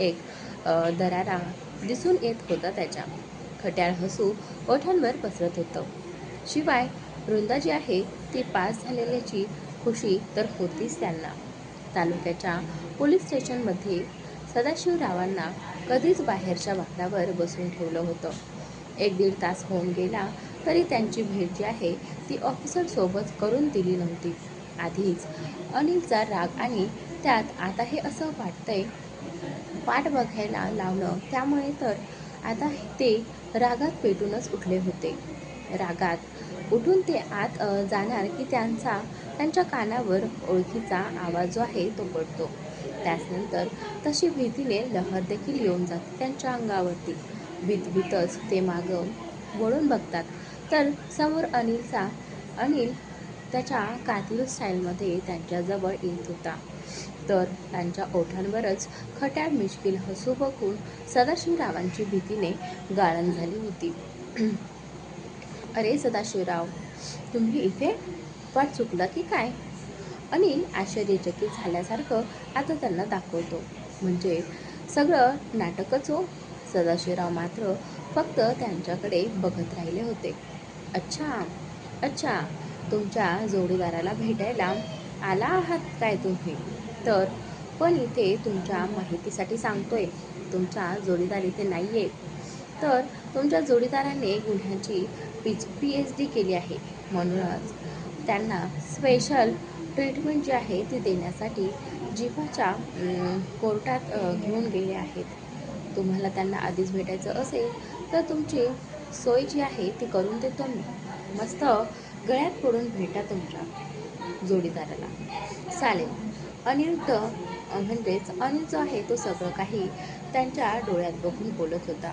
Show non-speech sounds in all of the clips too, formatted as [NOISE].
एक दरारा दिसून येत होता त्याच्या. खट्याळ हसू ओठांवर पसरत होतं. शिवाय वृंदा जी आहे ती पास झालेल्याची खुशी तर होतीच त्यांना. तालुक्याच्या पोलीस स्टेशनमध्ये सदाशिवरावांना कधीच बाहेरच्या वाहनावर बसून ठेवलं होतं. एक दीड तास होऊन गेला तरी त्यांची भेट जी आहे ती ऑफिसरसोबत करून दिली नव्हती. आधीच अनिलचा राग आणि त्यात आता हे असं वाटतंय पाठ बघायला लावणं त्यामुळे तर आता ते रागात पेटूनच उठले होते. रागात उठून ते आत जाणार की त्यांचा त्यांच्या कानावर ओळखीचा आवाज जो आहे तो पडतो. त्याचनंतर तशी भीतीने लहर देखील येऊन जाते त्यांच्या अंगावरती. भीतभीतच ते मागं वळून बघतात. तर समोर अनिलचा अनिल त्याच्या कातील स्टाईलमध्ये त्यांच्याजवळ येत होता. तर त्यांच्या ओठांवरच खट्याळ मिश्किल हसू बघून सदाशिवरावांची भीतीने गाळण झाली होती. [CLEARS THROAT] अरे सदाशिवराव तुम्ही इथे वाट चुकला की काय? अनिल आश्चर्यचकित झाल्यासारखं आता त्यांना दाखवतो. म्हणजे सगळं नाटकच हो. सदाशिवराव मात्र फक्त त्यांच्याकडे बघत राहिले होते. अच्छा अच्छा तुमच्या जोडीदाराला भेटायला आला आहात काय तुम्ही? तर. पण इथे तुमच्या माहितीसाठी सांगतोय तुमचा जोडीदार इथे नाही आहे तर तुमच्या जोडीदाराने गुन्ह्याची पीच पी एच डी केली आहे. म्हणूनच त्यांना स्पेशल ट्रीटमेंट जी आहे ती देण्यासाठी जिव्हाच्या कोर्टात घेऊन गेले आहेत. तुम्हाला त्यांना आधीच भेटायचं असेल तर तुमची सोय जी आहे ती करून देतो मी. मस्त गळ्यात पडून भेटा तुमच्या जोडीदाराला. चालेल. अनिरुद्ध म्हणजेच अनिल जो आहे तो सगळं काही त्यांच्या डोळ्यात बघून बोलत होता.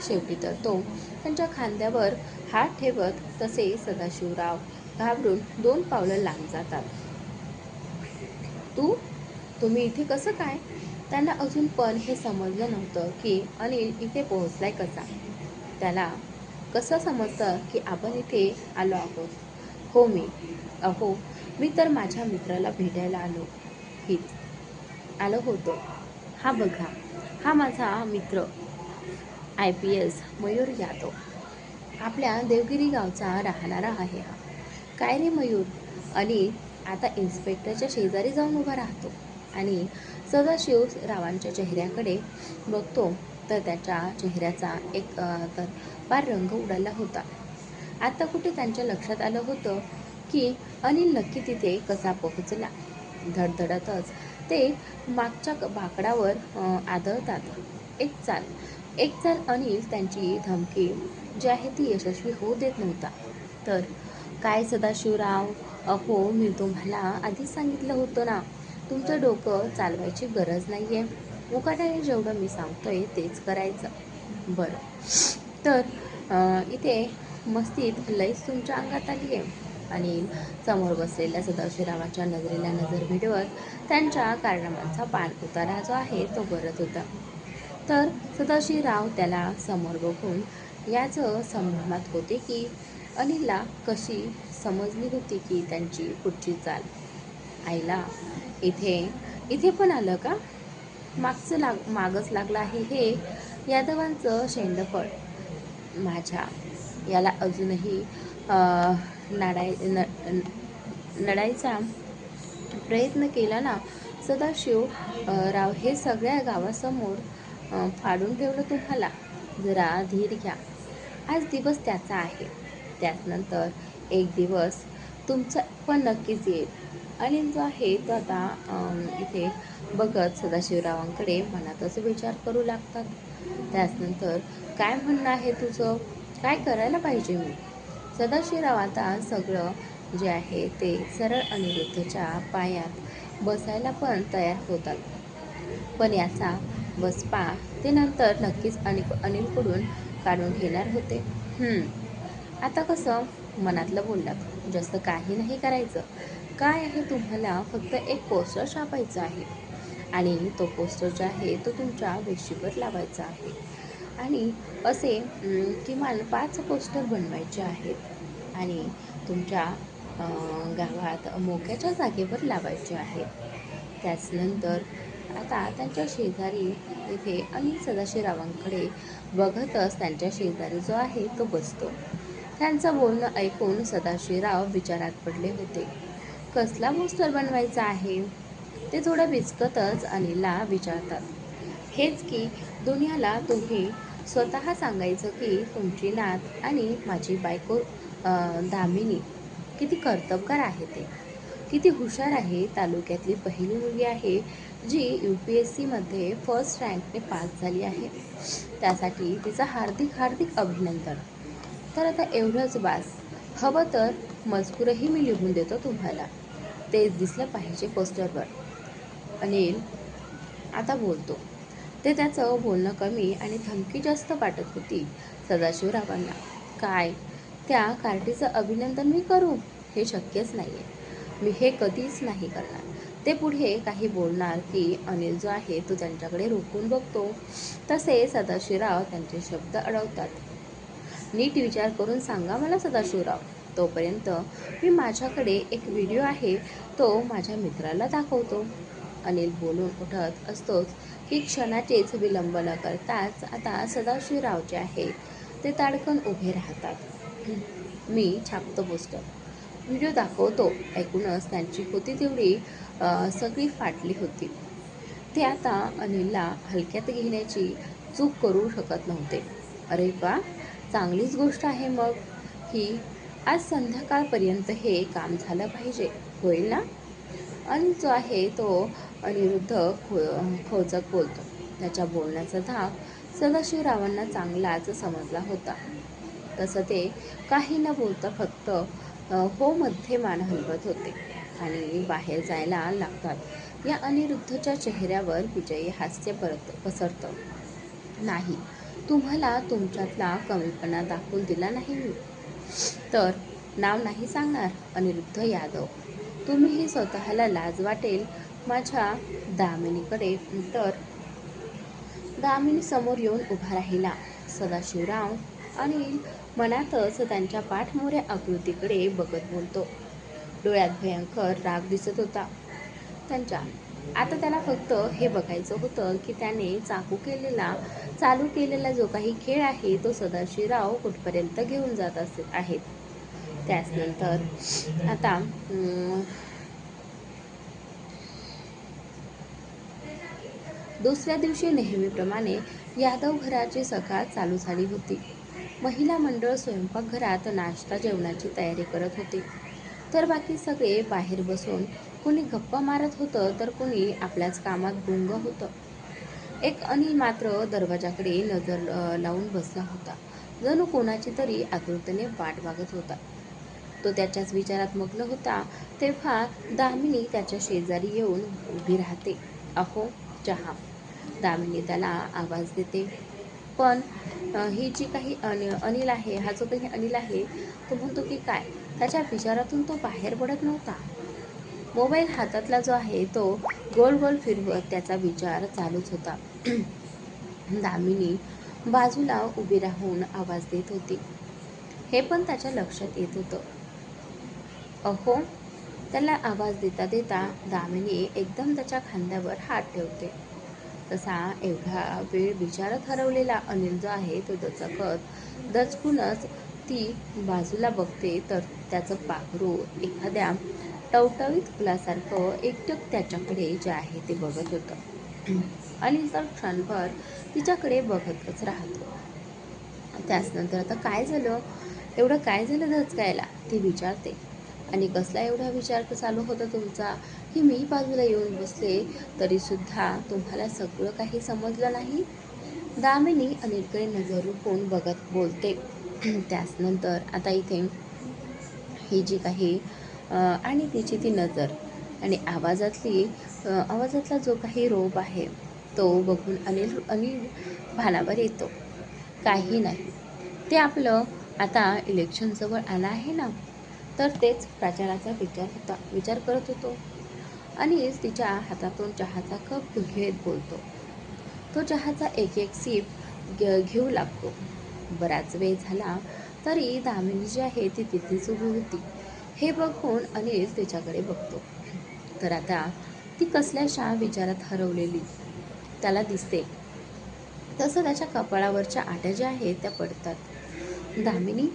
शेवटी तर तो त्यांच्या खांद्यावर हात ठेवत तसे सदाशिवराव घाबरून दोन पावलं लांब जातात. तू? तुम्ही इथे कसं काय? त्यांना अजून पण हे समजलं नव्हतं की अनिल इथे पोहोचलाय कसा. त्याला कसं समजतं की आपण इथे आलो आहोत? हो मी. अहो मी तर माझ्या मित्राला भेटायला आलो. हित. आलं होतं. हा बघा हा माझा मित्र I P S Mayur Yadav. आपल्या देवगिरी गावचा राहणारा आहे हा. काय रे मयूर? अनिल आता इन्स्पेक्टरच्या शेजारी जाऊन उभा राहतो. आणि सदाशिव रावांच्या चेहऱ्याकडे बघतो तर त्याच्या चेहऱ्याचा एक तर फार रंग उडाला होता. आता कुठे त्यांच्या लक्षात आलं होतं की अनिल नक्की तिथे कसा पोहोचला? धडधडतच ते मागच्या बाकडावर आदळतात. एक चाल एक चाल अनिल त्यांची धमकी जी आहे ती यशस्वी होऊ देत नव्हता. तर काय सदाशिवराव अहो मी तुम्हाला आधीच सांगितलं होतं ना तुमचं डोकं चालवायची गरज नाही आहे उकाट्याने जेवढं मी सांगतोय तेच करायचं. बरं. तर इथे मस्तीत लईच तुमच्या अंगात आली आहे आणि समोर बसलेल्या सदाशिवरावांच्या नजरेला नजर भिडवत त्यांच्या कारणामांचा पार उतारा जो आहे तो करत होता. तर सदाशिवराव त्याला समोर बघून याच संभ्रमात होते की अनिलला कशी समजली होती की त्यांची पुढची चाल? आईला इथे इथे पण आलं का? मागचं लाग मागच लागलं आहे हे यादवांचं शेंडफळ माझ्या याला अजूनही नाडाय न नडायचा प्रयत्न केला ना सदाशिव राव हे सगळ्या गावासमोर फाडून ठेवलं तुम्हाला. जरा धीर घ्या. आज दिवस त्याचा आहे. त्याचनंतर एक दिवस तुमचं पण नक्कीच येईल. आणि जो आहे तो आता इथे बघत सदाशिवरावांकडे मनातच विचार करू लागतात. त्याचनंतर काय म्हणणं आहे तुझं? काय करायला पाहिजे मी? सदाशिवराव आता सगळं जे आहे ते सरळ अनिरुद्धच्या पायात बसायला पण तयार होतात. पण याचा बसपा ते नंतर नक्कीच अनि अनिलकडून काढून घेणार होते. आता कसं? मनातलं बोललात जास्त काही नाही करायचं. काय आहे तुम्हाला फक्त एक पोस्टर छापायचं आहे. आणि तो पोस्टर जो आहे तो तुमच्या वेशीवर लावायचा आहे. आणि असे किमान पाच पोस्टर बनवायचे आहेत. आणि तुमच्या गावात मोक्याच्या जागेवर लावायचे आहेत त्याचनंतर आता त्यांच्या शेजारी इथे अनिल सदाशिवरावांकडे बघतच त्यांच्या शेजारी जो आहे तो बसतो. त्यांचं बोलणं ऐकून सदाशिवराव विचारात पडले होते. कसला पोस्टर बनवायचा आहे? ते थोडं विचकतच अनिलला विचारतात. हेच की दुनियाला तुम्ही स्वतः सांगायचं की तुमची नात आणि माझी बायको दामिनी किती कर्तबगार आहे ते. किती हुशार आहे तालुक्यातली पहिली मुलगी आहे जी यू पी एस सीमध्ये फर्स्ट रँकने पास झाली आहे. त्यासाठी तिचं हार्दिक हार्दिक अभिनंदन. तर आता एवढंच बास. हवं तर मजकूरही मी लिहून देतो तुम्हाला. तेच दिसलं पाहिजे पोस्टरवर. अनिल आता बोलतो. ते त्याचं बोलणं कमी आणि धमकी जास्त वाटत होती सदाशिवरावांना. काय? त्या कार्टीचं अभिनंदन मी करू? हे शक्यच नाही आहे मी हे कधीच नाही करणार. ते पुढे काही बोलणार की अनिल जो आहे तो त्यांच्याकडे रोखून बघतो. तसे सदाशिवराव त्यांचे शब्द अडवतात. नीट विचार करून सांगा मला सदाशिवराव. तोपर्यंत मी माझ्याकडे एक व्हिडिओ आहे तो माझ्या मित्राला दाखवतो. अनिल बोलून उठत असतोच. की क्षणाचेच विलंब न करताच आता सदाशिवराव जे आहे. ते ताडकन उभे राहतात. मी छापतो पोस्टर. व्हिडिओ दाखवतो ऐकूनच त्यांची होती तेवढी सगळी फाटली होती. ते आता अनिलला हलक्यात घेण्याची चूक करू शकत नव्हते. अरे वा चांगलीच गोष्ट आहे मग. ही आज संध्याकाळपर्यंत हे काम झालं पाहिजे होईल ना? अनिल जो आहे तो अनिरुद्ध खो खोचक बोलतो. त्याच्या बोलण्याचा धाक सदाशिवरावांना चांगलाच समजला होता. तसं ते काही न बोलता फक्त होमध्ये हो मध्ये मान हलवत होते आणि बाहेर जायला लागतात. या अनिरुद्धच्या चेहऱ्यावर विजयी हास्य परत पसरतं. नाही तुम्हाला तुमच्यातला कमीपणा दाखवून दिला नाही तर नाव नाही सांगणार अनिरुद्ध यादव. तुम्हीही स्वतःला लाज वाटेल माझ्या दामिनीकडे तर. दामिनी समोर येऊन उभा राहिला. सदाशिवराव आणि मनातच त्यांच्या पाठमोऱ्या आकृतीकडे बघत बोलतो. डोळ्यात भयंकर राग दिसत होता. त्यांच्या आता त्याला फक्त हे बघायचं होतं की त्याने चाकू केलेला चालू केलेला जो काही खेळ आहे तो सदाशिवराव कुठपर्यंत घेऊन जात असे आहेत. त्याचनंतर आता दुसऱ्या दिवशी नेहमीप्रमाणे यादव घराची सकाळ चालू झाली होती. महिला मंडळ स्वयंपाकघरात नाश्ता जेवणाची तयारी करत होते. तर बाकी सगळे बाहेर बसून कुणी गप्पा मारत होतं तर कुणी आपल्याच कामात गुंग होतं. एक अनिल मात्र दरवाजाकडे नजर लावून बसला होता. जणू कोणाची तरी आतुरतेने वाट बघत होता. तो त्याच्याच विचारात मग्न होता. तेव्हा दामिनी त्याच्या शेजारी येऊन उभी राहते. अहो चहा. दामिनी त्याला आवाज देते. पण ही जी काही अनि अनिल आहे हा जो काही अनिल आहे तो म्हणतो की काय? त्याच्या विचारातून तो बाहेर पडत नव्हता. मोबाईल हातातला जो आहे तो गोल गोल फिरवत त्याचा विचार चालूच होता. [CLEARS THROAT] दामिनी बाजूला उभी राहून आवाज देत होती. हे पण त्याच्या लक्षात येत होतं. अहो त्याला आवाज देता देता दामिनी एकदम त्याच्या खांद्यावर हात ठेवते. तसा एवढा वेळ विचारत हरवलेला अनिल जो आहे तो दचकत दचकूनच ती बाजूला बघते तर त्याचं पाखरू एखाद्या टवटवीत फुलासारखं एकटक त्याच्याकडे जे आहे ते बघत होतं. अनिल तर क्षणभर तिच्याकडे बघतच राहतो. त्याचनंतर आता काय झालं? एवढं काय झालं धचकायला? ती विचारते. आणि कसला एवढा विचार चालू होता तुमचा? की मी बाजूला येऊन बसले तरीसुद्धा तुम्हाला सगळं काही समजलं नाही? दामिनी अनिलकडे नजर रोखून बघत बोलते. [CLEARS THROAT] त्याचनंतर आता इथे ही जी काही आणि तिची ती नजर आणि आवाजातली आवाजातला जो काही रोप आहे तो बघून अनिल अनिल भानावर येतो. काही नाही. ते आपलं आता इलेक्शनजवळ आलं आहे ना? तर तेच प्रचाराचा विचार होता विचार करत होतो. अनिस तिच्या हातातून चहाचा कप घेत बोलतो. तो चहाचा एक एक सीप घे घेऊ लागतो. बराच वेळ झाला तरी दामिनी जी आहे ती तिथेच उभी होती. हे बघून अनिल तिच्याकडे बघतो. तर आता ती कसल्याशा विचारात हरवलेली. त्याला दिसते. तसं त्याच्या कपाळावरच्या आट्या ज्या आहेत त्या पडतात. दामिनी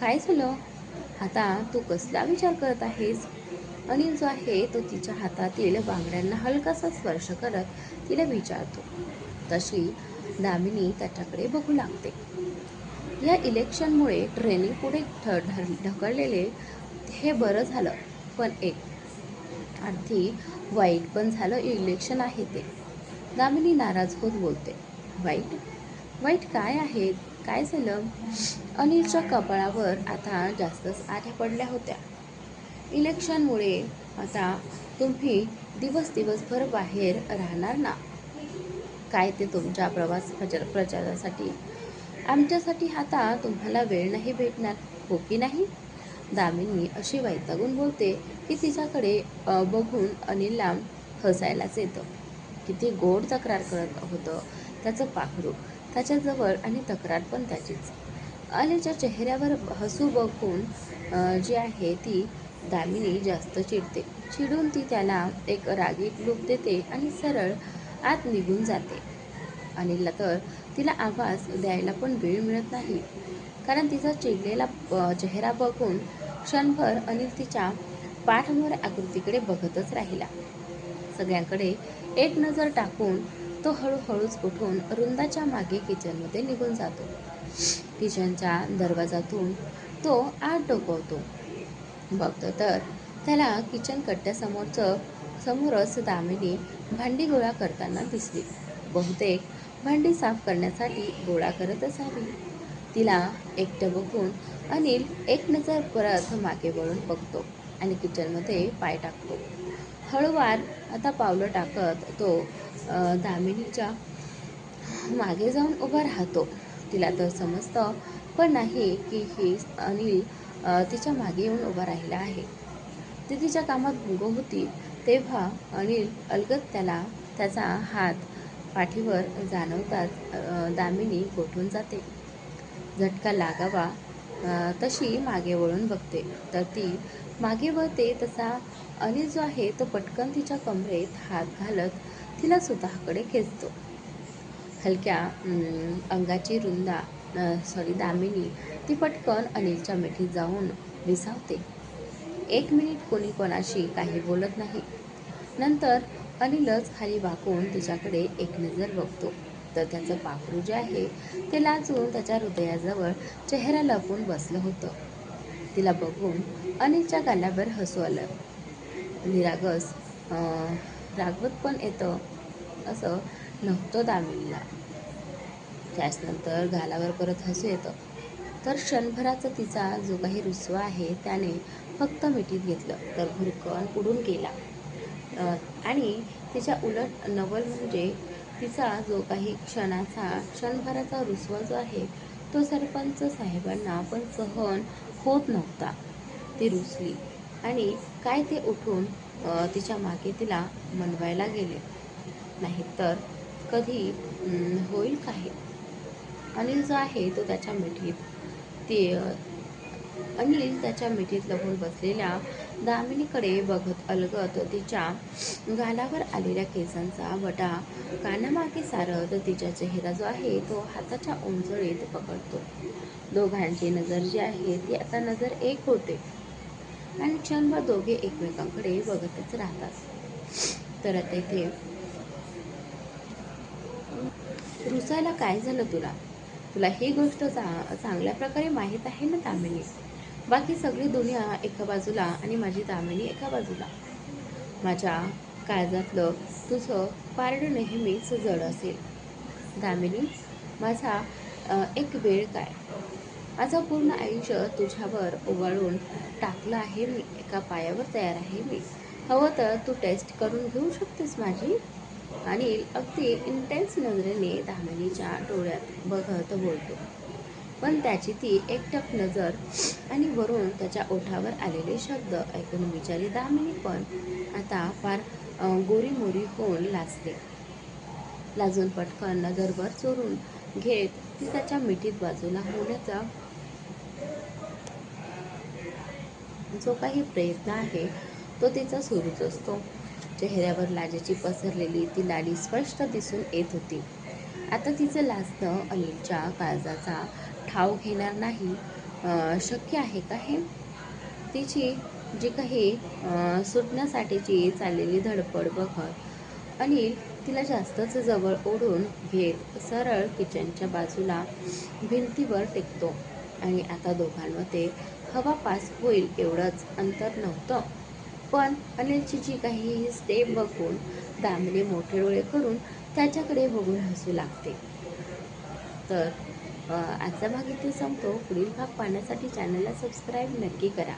काय झालं? आता तू कसला विचार करत आहेस? अनिल जो आहे तो तिच्या हातातील बांगड्यांना हलकासा स्पर्श करत तिला विचारतो. तशी दामिनी त्याच्याकडे बघू लागते. या इलेक्शनमुळे ट्रेनिंग पुढे ढ- ढकललेले हे बरं झालं पण एक अर्थी वाईट पण झालं इलेक्शन आहे ते. दामिनी नाराज होत बोलते. वाईट? वाईट काय आहे? काय झालं? अनिलच्या कपाळावर आता जास्तच आठ्या पडल्या होत्या. इलेक्शनमुळे आता तुम्ही दिवस दिवसभर बाहेर राहणार ना? काय ते तुमच्या प्रवास प्रचार प्रचारासाठी? आमच्यासाठी आता तुम्हाला वेळ नाही भेटणार हो की नाही? दामिनी अशी वैतागून बोलते की तिच्याकडे बघून अनिलला हसायलाच येतं. किती गोड तक्रार करत होतं त्याचं पाखरू. त्याच्याजवळ आणि तक्रार पण त्याचीच. अनिलच्या चेहऱ्यावर हसू बघून जी आहे ती दामिनी जास्त चिडते. चिडून ती त्याला एक रागीट लूप देते आणि सरळ आत निघून जाते. अनिलला तर तिला आवाज द्यायला पण वेळ मिळत नाही. कारण तिचा चिडलेला चेहरा बघून क्षणभर अनिल तिच्या पाठमोर आकृतीकडे बघतच राहिला. सगळ्यांकडे एक नजर टाकून तो हळूहळूच उठून रुंदाच्या मागे किचनमध्ये निघून जातो. किचनच्या दरवाजातून तो आत डोकवतो. बघतो तर त्याला किचन कट्ट्यासमोरचं समोरच दामिनी भांडी गोळा करताना दिसली. बहुतेक भांडी साफ करण्यासाठी गोळा करत असावी. तिला एकटं बघून अनिल एक नजर परत मागे वळून बघतो आणि किचनमध्ये पाय टाकतो. हळूवार आता पावलं टाकत तो दामिनीच्या मागे जाऊन उभा राहतो. तिला तर समजतं पण नाही की ही अनिल तिच्यामागे येऊन उभा राहिला आहे. ती तिच्या कामात गुंग होती तेव्हा अनिल अलगत त्याला त्याचा हात पाठीवर जाणवताच दामिनी गोठून जाते. झटका लागावा तशी मागे वळून बघते. तर ती मागे वळते तसा अनिल जो आहे तो पटकन तिच्या कमरेत हात घालत तिला स्वतःकडे खेचतो. हलक्या अंगाची रुंदा सॉरी दामिनी ती पटकन अनिलच्या मिठीत जाऊन विसावते. एक मिनिट कोणी कोणाशी काही बोलत नाही. नंतर अनिलच खाली वाकून तिच्याकडे एक नजर बघतो. तर त्याचं पाखरू जे आहे ते लाचून त्याच्या हृदयाजवळ चेहरा लपून बसलं होतं. तिला बघून अनिलच्या गालावर हसू आलं. निरागस रागवत पण येतं असं नव्हतं दामिनीला. त्याचनंतर गालावर परत हसू येतं. तर क्षणभराचा तिचा जो काही रुसवा आहे त्याने फक्त मिठीत घेतलं. तर भुरकन उडून गेला. आणि तिच्या उलट नवल म्हणजे तिचा जो काही क्षणाचा क्षणभराचा रुसवा जो आहे तो सरपंच साहेबांना पण सहन होत नव्हता. ती रुसली. आणि काय ते उठून तिच्यामागे तिला मनवायला गेले. नाहीतर कधी होईल काही अनिल जो आहे तो त्याच्या मिठीत ती अनिल त्याच्या मिठीत लपून बसलेल्या दामिनीकडे बघत अलगत तिच्या गालावर आलेल्या केसांचा वटा कानामागे सारत तिचा चेहरा जो आहे तो हाताच्या उंचळीत पकडतो. दोघांची नजर जी आहे ती आता नजर एक होते आणि क्षणभर दोघे एकमेकांकडे बघतच राहतात. तर तेथे रुसायला काय झालं तुला? तुला ही गोष्ट चा चांगल्या प्रकारे माहीत आहे ना दामिनी बाकी सगळी दुनिया एका बाजूला आणि माझी दामिनी एका बाजूला. माझ्या काळजातलं तुझं पारड नेहमीच जड असेल. दामिनी माझा एक वेळ काय? माझं पूर्ण आयुष्य तुझ्यावर ओवाळून टाकलं आहे मी. एका पायावर तयार आहे मी. हवं तर तू टेस्ट करून घेऊ शकतेस माझी. अनिल अगदी इंटेन्स नजरेने दामिनीच्या डोळ्यात बघत बोलतो. पण त्याची ती एकटक नजर आणि वरून त्याच्या ओठावर आलेले शब्द ऐकून विचारी दामिनी पण आता फार गोरीमोरी होऊन लाजते. लाजून पटकन नजरभर चोरून घेत ती त्याच्या मिठीत बाजूला होण्याचा जो काही प्रयत्न आहे तो तिचा सुरूच असतो. चेहऱ्यावर लाजेची पसरलेली ती लाली स्पष्ट दिसून येत होती. आता तिचं लाजणं अनिलच्या काळजाचा ठाव घेणार नाही शक्य आहे का हे? तिची जी काही सुटण्यासाठीची चाललेली धडपड बघत अनिल तिला जास्तच जवळ ओढून घेत सरळ किचनच्या बाजूला भिंतीवर टेकतो. आणि आता दोघांमध्ये हवा पास होईल एवढंच अंतर नव्हतं. पण अनिलची जी काही स्टेप बघून दामिनी मोठे डोळे करून त्याच्याकडे बघून हसू लागते. तर आजचा भाग इथे संपतो. पुढील भाग पाहण्यासाठी चॅनलला सबस्क्राईब नक्की करा.